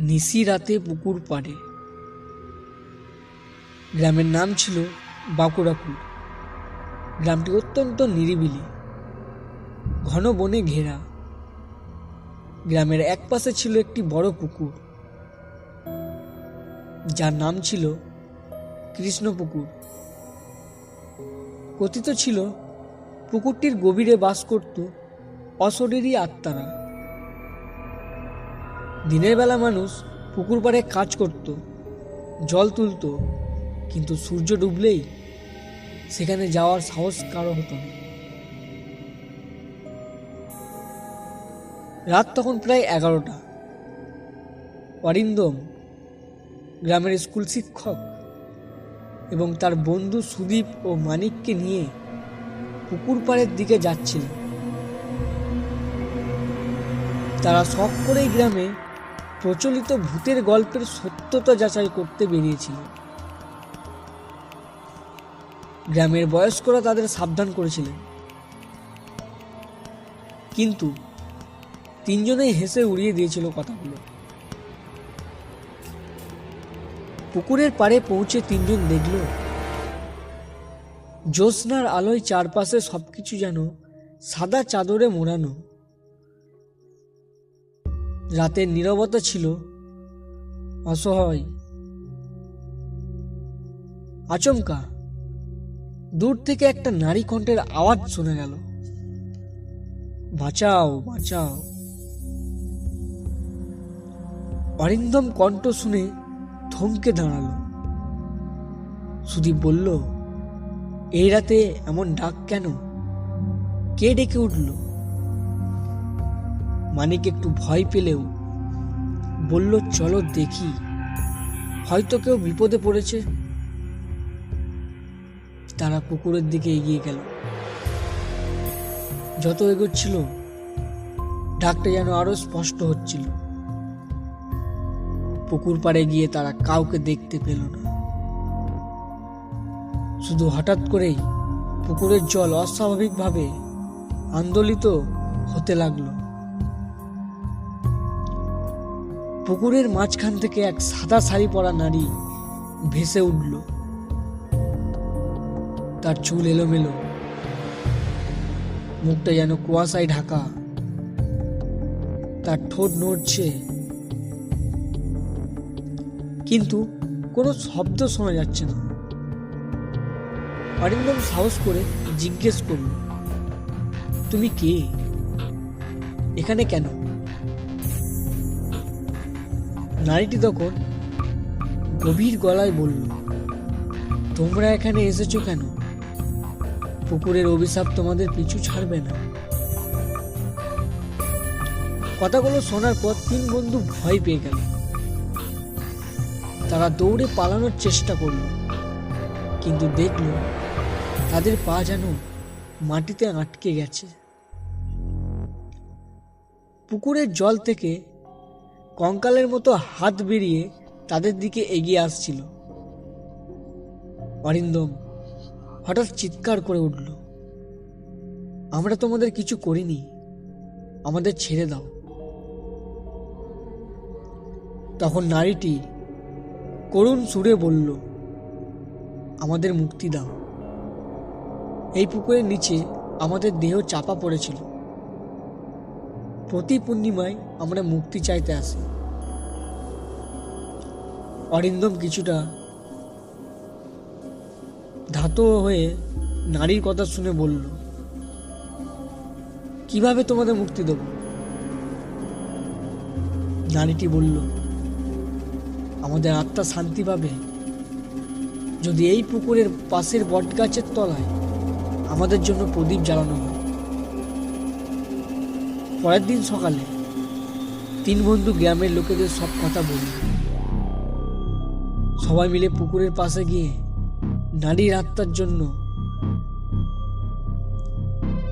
নিশি রাতে পুকুর পাড়ে। গ্রামের নাম ছিল বাঁকুড়াপুর গ্রামটি অত্যন্ত নিরিবিলি, ঘন বনে ঘেরা। গ্রামের এক পাশে ছিল একটি বড় পুকুর, যার নাম ছিল কৃষ্ণ পুকুর। কথিত ছিল, পুকুরটির গভীরে বাস করত অশরীরী আত্মারা। দিনের বেলা মানুষ পুকুর পাড়ে কাজ করত, জল তুলতো, কিন্তু সূর্য ডুবলেই সেখানে যাওয়ার সাহস কারও হতো না। রাত তখন প্রায় এগারোটা। অরিন্দম, গ্রামের স্কুল শিক্ষক এবং তার বন্ধু সুদীপ ও মানিককে নিয়ে পুকুর পাড়ের দিকে যাচ্ছিলেন তারা শখ করেই গ্রামে প্রচলিত ভূতের গল্পের সত্যতা যাচাই করতে বেরিয়েছিল। গ্রামের বয়স্করা তাদের সাবধান করেছিলেন। কিন্তু তিনজনেই হেসে উড়িয়ে দিয়েছিল কথাগুলো। পুকুরের পাড়ে পৌঁছে তিনজন দেখল, জ্যোৎস্নার আলোয় চারপাশে সবকিছু যেন সাদা চাদরে মোড়ানো। রাতের নীরবতা ছিল অসহায়। আচমকা, দূর থেকে একটা নারী কণ্ঠের আওয়াজ শোনা গেল। বাঁচাও বাঁচাও। অরিন্দম কণ্ঠ শুনে থমকে দাঁড়াল। সুদীপ বলল, এই রাতে এমন ডাক কেন? কে ডেকে উঠল? মানিক একটু ভয় পেলেও বলল, চলো দেখি। হয়তো কেউ বিপদে পড়েছে। তারা পুকুরের দিকে এগিয়ে গেল। যত এগোচ্ছিল, ডাকটা যেন আরও স্পষ্ট হচ্ছিল। পুকুর পাড়ে গিয়ে তারা কাউকে দেখতে পেল না। শুধু হঠাৎ করেই পুকুরের জল অস্বাভাবিকভাবে আন্দোলিত হতে লাগল। পুকুরের মাঝখান থেকে এক সাদা শাড়ি পরা নারী ভেসে উঠল। তার চুল এলোমেলো। মুখটা যেন কুয়াশায় ঢাকা। তার ঠোঁট নড়ছে। কিন্তু কোনো শব্দ শোনা যাচ্ছে না। অরিন্দম সাহস করে জিজ্ঞেস করল, তুমি কে? এখানে কেন? নারীটি তখন গভীর গলায় বলল, তোমরা এখানে এসেছ কেন? পুকুরের অভিশাপ তোমাদের পিছু ছাড়বে না। কথাগুলো শোনার পর তিন বন্ধু ভয় পেয়ে গেল। তারা দৌড়ে পালানোর চেষ্টা করল, কিন্তু দেখল তাদের পা যেন মাটিতে আটকে গেছে। পুকুরের জল থেকে কঙ্কালের মতো হাত বেরিয়ে তাদের দিকে এগিয়ে আসছিল। অরিন্দম হঠাৎ চিৎকার করে উঠল, আমরা তোমাদের কিছু করিনি, আমাদের ছেড়ে দাও। তখন নারীটি করুণ সুরে বলল, আমাদের মুক্তি দাও। এই পুকুরের নিচে আমাদের দেহ চাপা পড়েছিল। প্রতি পূর্ণিমায় আমরা মুক্তি চাইতে আসি। অরিন্দম কিছুটা ধাতো হয়ে নারীর কথা শুনে বলল, কীভাবে তোমাদের মুক্তি দেব? নারীটি বলল, আমাদের আত্মা শান্তি পাবে। যদি এই পুকুরের পাশের বটগাছের তলায় আমাদের জন্য প্রদীপ জ্বালানো হয়। পরের দিন সকালে তিন বন্ধু গ্রামের লোকেদের সব কথা বলল সবাই মিলে পুকুরের পাশে গিয়ে নারীর আত্মার জন্য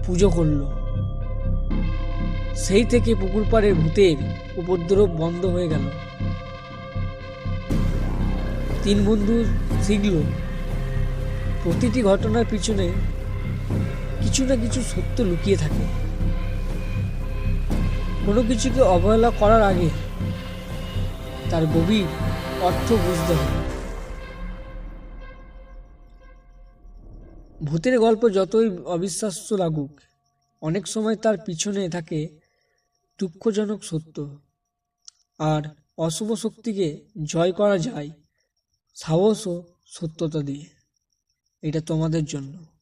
পুজো করল। সেই থেকে পুকুর পাড়ের ভূতের উপদ্রব বন্ধ হয়ে গেল। তিন বন্ধু শিখল, প্রতিটি ঘটনার পিছনে কিছু না কিছু সত্য লুকিয়ে থাকে। কোনো কিছুকে অবহেলা করার আগে তার গভীর অর্থ বুঝতে হবে। ভূতের গল্প যতই অবিশ্বাস্য লাগুক, অনেক সময় তার পিছনে থাকে দুঃখজনক সত্য। আর অশুভ শক্তিকে জয় করা যায় সাহস ও সত্যতা দিয়ে। এটা তোমাদের জন্য।